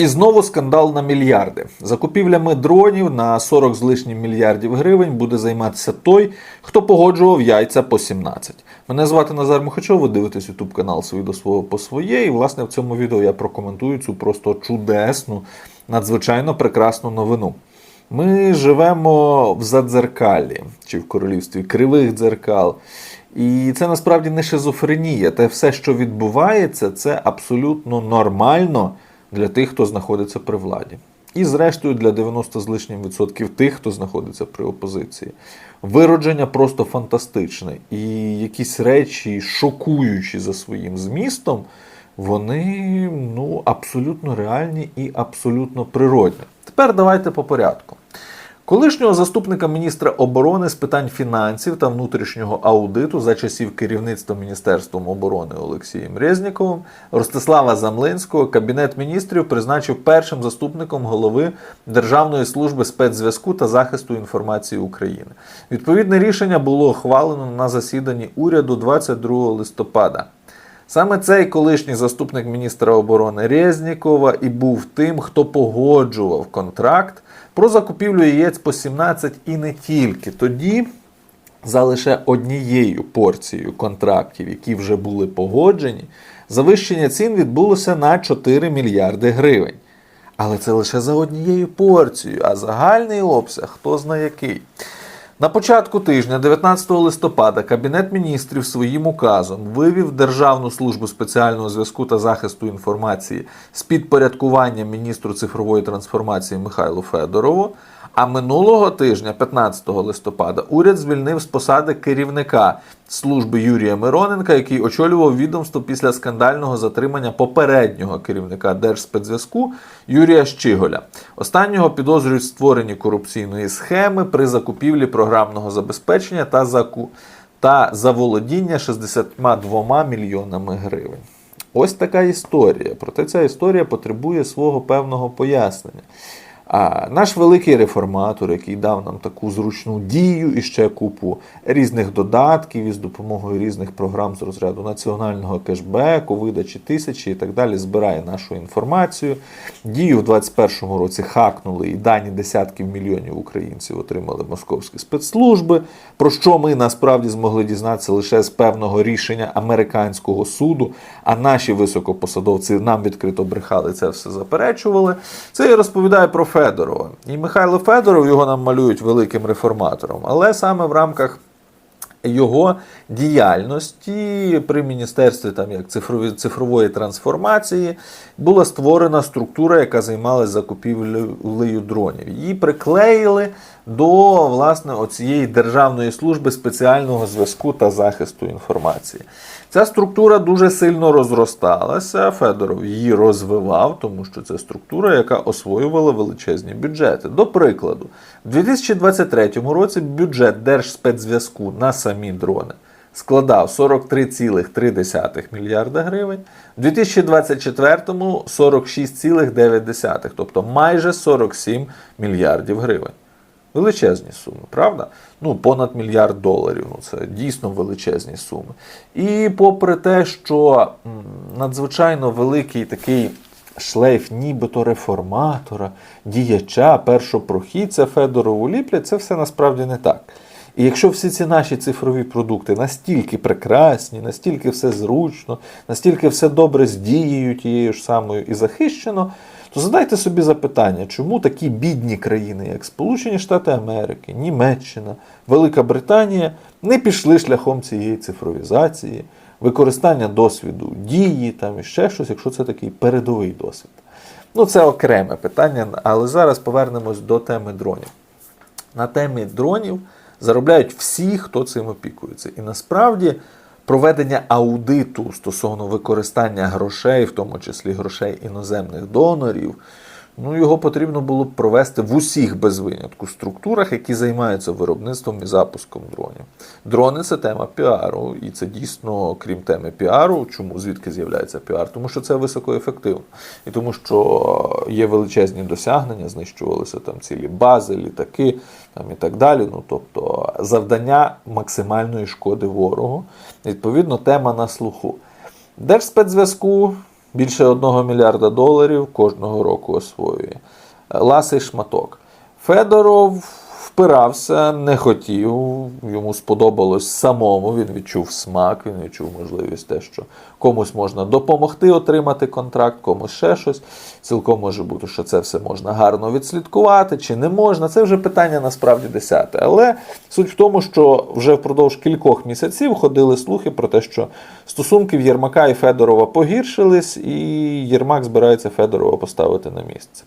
І знову скандал на мільярди. Закупівлями дронів на 40 з лишнім мільярдів гривень буде займатися той, хто погоджував яйця по 17. Мене звати Назар Мухачов, ви дивитесь YouTube канал «Свій до свого по своє. І власне в цьому відео я прокоментую цю просто чудесну, надзвичайно прекрасну новину. Ми живемо в задзеркалі чи в королівстві кривих дзеркал. І це насправді не шизофренія. Те все, що відбувається, це абсолютно нормально для тих, хто знаходиться при владі. І, зрештою, для 90 з лишнім відсотків тих, хто знаходиться при опозиції. Виродження просто фантастичне. І якісь речі, шокуючі за своїм змістом, вони ну, абсолютно реальні і абсолютно природні. Тепер давайте по порядку. Колишнього заступника міністра оборони з питань фінансів та внутрішнього аудиту за часів керівництва Міністерством оборони Олексієм Резніковим Ростислава Замлинського Кабінет міністрів призначив першим заступником голови Державної служби спецзв'язку та захисту інформації України. Відповідне рішення було ухвалено на засіданні уряду 22 листопада. Саме цей колишній заступник міністра оборони Резнікова і був тим, хто погоджував контракт про закупівлю яєць по 17 і не тільки. Тоді за лише однією порцією контрактів, які вже були погоджені, завищення цін відбулося на 4 мільярди гривень. Але це лише за однією порцією, а загальний обсяг хто знає який. На початку тижня, 19 листопада, Кабінет міністрів своїм указом вивів Державну службу спеціального зв'язку та захисту інформації з підпорядкування міністру цифрової трансформації Михайлу Федорову. А минулого тижня, 15 листопада, уряд звільнив з посади керівника служби Юрія Мироненка, який очолював відомство після скандального затримання попереднього керівника Держспецзв'язку Юрія Щиголя. Останнього підозрюють створенні корупційної схеми при закупівлі програмного забезпечення та заку та заволодіння 62 мільйонами гривень. Ось така історія. Проте ця історія потребує свого певного пояснення. А наш великий реформатор, який дав нам таку зручну дію і ще купу різних додатків із допомогою різних програм з розряду національного кешбеку, видачі тисячі і так далі, збирає нашу інформацію. Дію в 2021 році хакнули і дані десятків мільйонів українців отримали московські спецслужби, про що ми насправді змогли дізнатися лише з певного рішення американського суду, а наші високопосадовці нам відкрито брехали, це все заперечували. Це я розповідаю про Федорова. І Михайло Федоров його нам малюють великим реформатором, але саме в рамках його діяльності при міністерстві там як цифрові, цифрової трансформації була створена структура, яка займалася закупівлею дронів. Її приклеїли до власне оцієї державної служби спеціального зв'язку та захисту інформації. Ця структура дуже сильно розросталася. Федоров її розвивав, тому що це структура, яка освоювала величезні бюджети. До прикладу, в 2023 році бюджет Держспецзв'язку на самі дрони складав 43,3 мільярда гривень, в 2024 46,9, тобто майже 47 мільярдів гривень. Величезні суми, правда? Ну, понад мільярд доларів. Ну, це дійсно величезні суми. І попри те, що надзвичайно великий такий шлейф, нібито реформатора, діяча, першопрохідця Федорову ліплять, це все насправді не так. І якщо всі ці наші цифрові продукти настільки прекрасні, настільки все зручно, настільки все добре з дією тією ж самою і захищено, то задайте собі запитання, чому такі бідні країни, як Сполучені Штати Америки, Німеччина, Велика Британія, не пішли шляхом цієї цифровізації, використання досвіду дії там і ще щось, якщо це такий передовий досвід. Ну, це окреме питання, але зараз повернемось до теми дронів. На темі дронів заробляють всі, хто цим опікується. І насправді проведення аудиту стосовно використання грошей, в тому числі грошей іноземних донорів, ну його потрібно було б провести в усіх без винятку структурах, які займаються виробництвом і запуском дронів. Дрони це тема піару, і це дійсно, крім теми піару, чому звідки з'являється піар? Тому що це високоефективно. І тому, що є величезні досягнення, знищувалися там цілі бази, літаки там і так далі. Ну тобто завдання максимальної шкоди ворогу. Відповідно, тема на слуху. Держспецзв'язку більше 1 мільярда доларів кожного року освоює. Ласий шматок. Федоров впирався, не хотів, йому сподобалось самому. Він відчув смак, він відчув можливість те, що комусь можна допомогти отримати контракт, комусь ще щось. Цілком може бути, що це все можна гарно відслідкувати, чи не можна. Це вже питання насправді десяте. Але суть в тому, що вже впродовж кількох місяців ходили слухи про те, що стосунки в Єрмака і Федорова погіршились, і Єрмак збирається Федорова поставити на місце.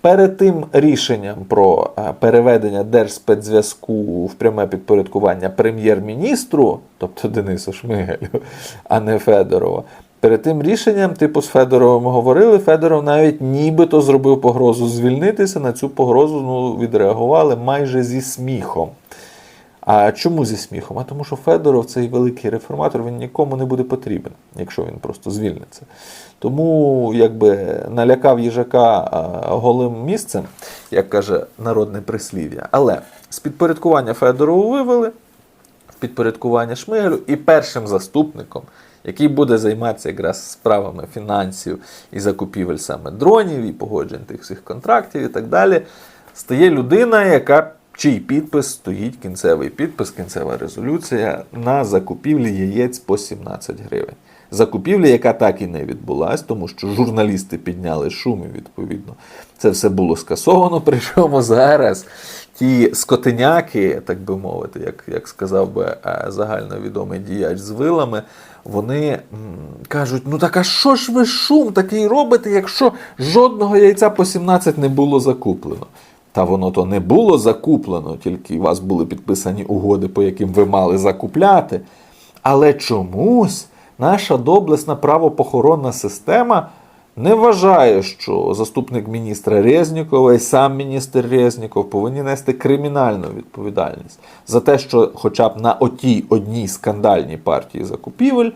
Перед тим рішенням про е, переведення Держспецзв'язку в пряме підпорядкування прем'єр-міністру, тобто Денису Шмигелю, а не Федорова. Перед тим рішенням, типу, з Федоровим говорили, Федоров навіть нібито зробив погрозу звільнитися. На цю погрозу ну, відреагували майже зі сміхом. А чому зі сміхом? А тому, що Федоров, цей великий реформатор, він нікому не буде потрібен, якщо він просто звільниться. Тому якби налякав їжака голим місцем, як каже народне прислів'я. Але з підпорядкування Федорову вивели, в підпорядкування Шмигалю і першим заступником, який буде займатися якраз справами фінансів і закупівель саме дронів, і погоджень тих всіх контрактів і так далі, стає людина, яка чий підпис стоїть кінцевий підпис, кінцева резолюція на закупівлі яєць по 17 гривень. Закупівля, яка так і не відбулась, тому що журналісти підняли шум відповідно це все було скасовано. Причому зараз ті скотиняки, так би мовити, як, як сказав би е, загальновідомий діяч з вилами, вони кажуть: ну так а що ж ви шум такий робите, якщо жодного яйця по 17 не було закуплено? Та воно то не було закуплено, тільки у вас були підписані угоди, по яким ви мали закупляти. Але чомусь наша доблесна правопохоронна система не вважає, що заступник міністра Резнікова і сам міністр Резніков повинні нести кримінальну відповідальність за те, що хоча б на отій одній скандальній партії закупівель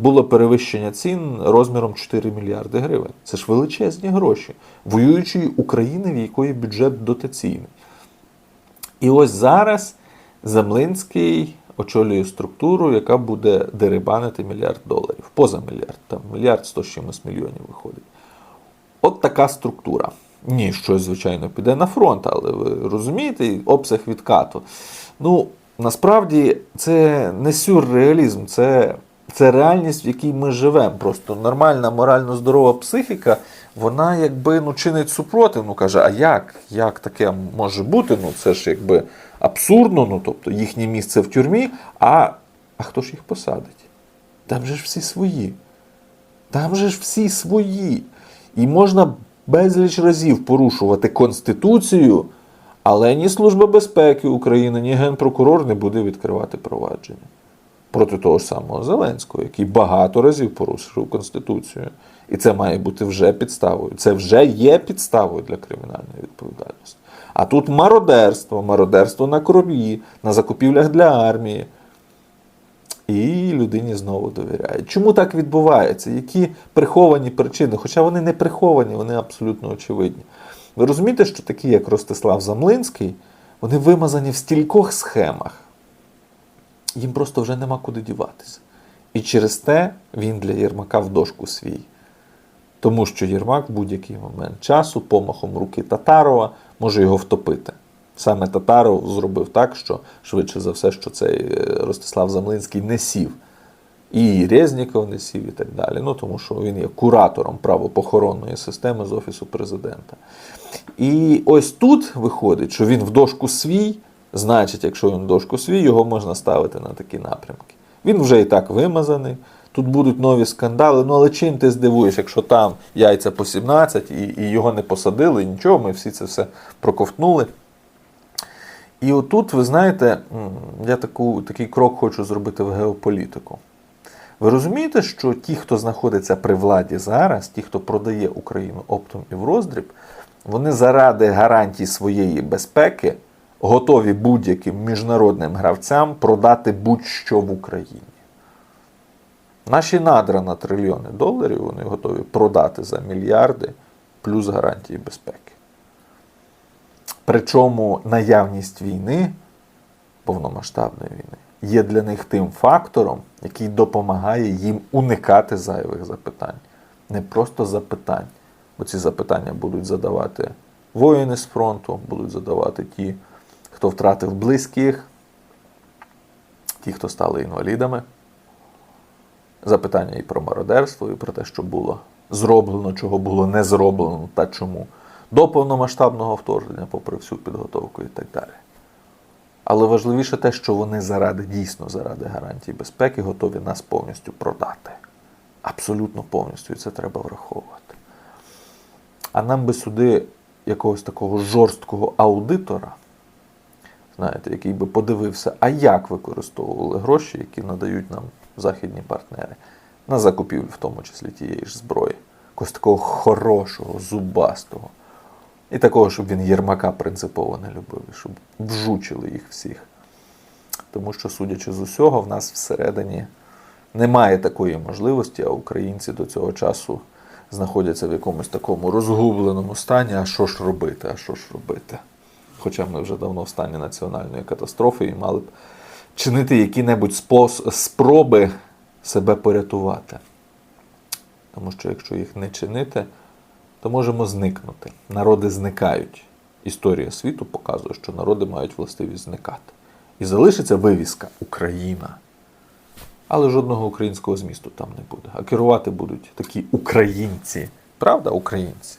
було перевищення цін розміром 4 мільярди гривень. Це ж величезні гроші воюючої України, в якої бюджет дотаційний. І ось зараз Землинський очолює структуру, яка буде дерибанити мільярд доларів. Поза мільярд, там мільярд сто чимось мільйонів виходить. От така структура. Ні, щось, звичайно, піде на фронт, але ви розумієте, обсяг відкату. Ну, насправді, це не сюрреалізм, це, це реальність, в якій ми живемо. Просто нормальна, морально здорова психіка, вона якби ну, чинить супротив. Ну каже, а як? Як таке може бути? Ну це ж якби абсурдно, ну тобто їхнє місце в тюрмі, а, а хто ж їх посадить? Там же ж всі свої. Там же ж всі свої. І можна безліч разів порушувати Конституцію, але ні Служба безпеки України, ні Генпрокурор не буде відкривати провадження проти того ж самого Зеленського, який багато разів порушив Конституцію. І це має бути вже підставою. Це вже є підставою для кримінальної відповідальності. А тут мародерство, мародерство на крові, на закупівлях для армії. І людині знову довіряють. Чому так відбувається? Які приховані причини? Хоча вони не приховані, вони абсолютно очевидні. Ви розумієте, що такі, як Ростислав Замлинський, вони вимазані в стількох схемах. Їм просто вже нема куди діватися. І через те він для Єрмака в дошку свій. Тому що Єрмак в будь-який момент часу, помахом руки Татарова, може його втопити. Саме Татаров зробив так, що швидше за все, що цей Ростислав Замлинський не сів. І Резніков не сів, і так далі. Ну, тому що він є куратором правопохоронної системи з Офісу президента. І ось тут виходить, що він в дошку свій, значить, якщо він дошку свій, його можна ставити на такі напрямки. Він вже і так вимазаний. Тут будуть нові скандали. Ну але чим ти здивуєш, якщо там яйця по 17 і, і його не посадили, і нічого, ми всі це все проковтнули. І отут, ви знаєте, я таку, такий крок хочу зробити в геополітику. Ви розумієте, що ті, хто знаходиться при владі зараз, ті, хто продає Україну оптом і в роздріб, вони заради гарантій своєї безпеки готові будь-яким міжнародним гравцям продати будь-що в Україні. Наші надра на трильйони доларів вони готові продати за мільярди плюс гарантії безпеки. Причому наявність війни, повномасштабної війни, є для них тим фактором, який допомагає їм уникати зайвих запитань. не просто запитань, бо ці запитання будуть задавати воїни з фронту, будуть задавати ті, хто втратив близьких, ті, хто стали інвалідами. Запитання і про мародерство, і про те, що було зроблено, чого було не зроблено та чому. До повномасштабного вторгнення, попри всю підготовку і так далі. Але важливіше те, що вони заради дійсно заради гарантій безпеки готові нас повністю продати. Абсолютно повністю, і це треба враховувати. А нам би сюди якогось такого жорсткого аудитора, знаєте, який би подивився, а як використовували гроші, які надають нам західні партнери, на закупівлю, в тому числі тієї ж зброї, якогось такого хорошого, зубастого. І такого, щоб він Єрмака принципово не любив, щоб вжучили їх всіх. Тому що, судячи з усього, в нас всередині немає такої можливості, а українці до цього часу знаходяться в якомусь такому розгубленому стані, а що ж робити, а що ж робити. Хоча ми вже давно в стані національної катастрофи і мали б чинити які-небудь спроби себе порятувати. Тому що якщо їх не чинити, то можемо зникнути. Народи зникають. Історія світу показує, що народи мають властивість зникати. І залишиться вивіска Україна. Але жодного українського змісту там не буде. А керувати будуть такі українці. Правда, українці?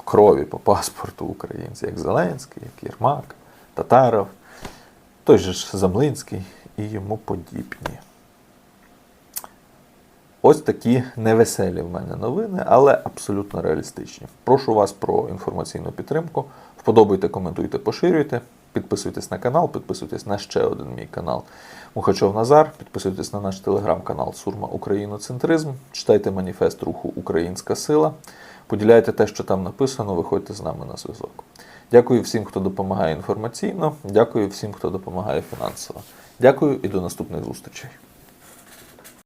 По крові, по паспорту українці, як Зеленський, як Єрмак, Татаров, той же ж Замлинський і йому подібні. Ось такі невеселі в мене новини, але абсолютно реалістичні. Прошу вас про інформаційну підтримку. Вподобайте, коментуйте, поширюйте. Підписуйтесь на канал, підписуйтесь на ще один мій канал Мухачов Назар, підписуйтесь на наш телеграм-канал Сурма Україноцентризм, читайте маніфест руху Українська Сила, поділяйте те, що там написано, виходьте з нами на зв'язок. Дякую всім, хто допомагає інформаційно. Дякую всім, хто допомагає фінансово. Дякую і до наступних зустрічей.